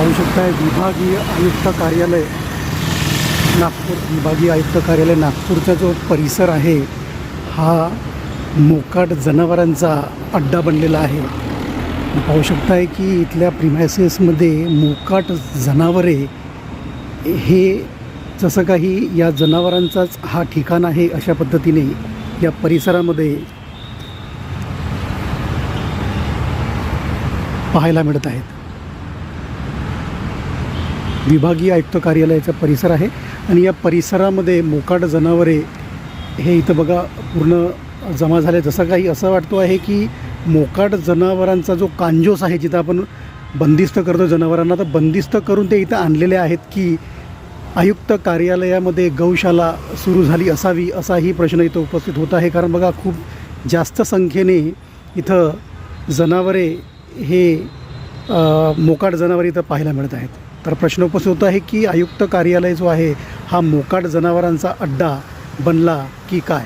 पाहू शकताय विभागीय आयुक्त कार्यालय नागपूर विभागीय आयुक्त कार्यालय नागपूरचा जो परिसर आहे हा मोकाट जनावरांचा अड्डा बनलेला आहे. पाहू शकताय की इथल्या प्रिमायसेसमध्ये मोकाट जनावरे हे जसं काही या जनावरांचाच हा ठिकाण आहे अशा पद्धतीने या परिसरामध्ये पाहायला मिळत आहेत. विभागीय आयुक्त कार्यालयाचा परिसर आहे आणि या परिसरामध्ये मोकाट जनावरे हे इथं बघा पूर्ण जमा झाले. जसं काही असं वाटतो आहे की मोकाट जनावरांचा जो कांजोस आहे जिथं आपण बंदिस्त करतो जनावरांना तर बंदिस्त करून ते इथं आणलेले आहेत की आयुक्त कार्यालयामध्ये गौशाला सुरू झाली असावी असाही प्रश्न इथं उपस्थित होत आहे. कारण बघा खूप जास्त संख्येने इथं जनावरे हे मोकाट जनावरे इथं पाहायला मिळत आहेत. तर प्रश्न उपस्थित होत आहे की आयुक्त कार्यालय जो आहे हा मोकाट जनावरांचा अड्डा बनला की काय?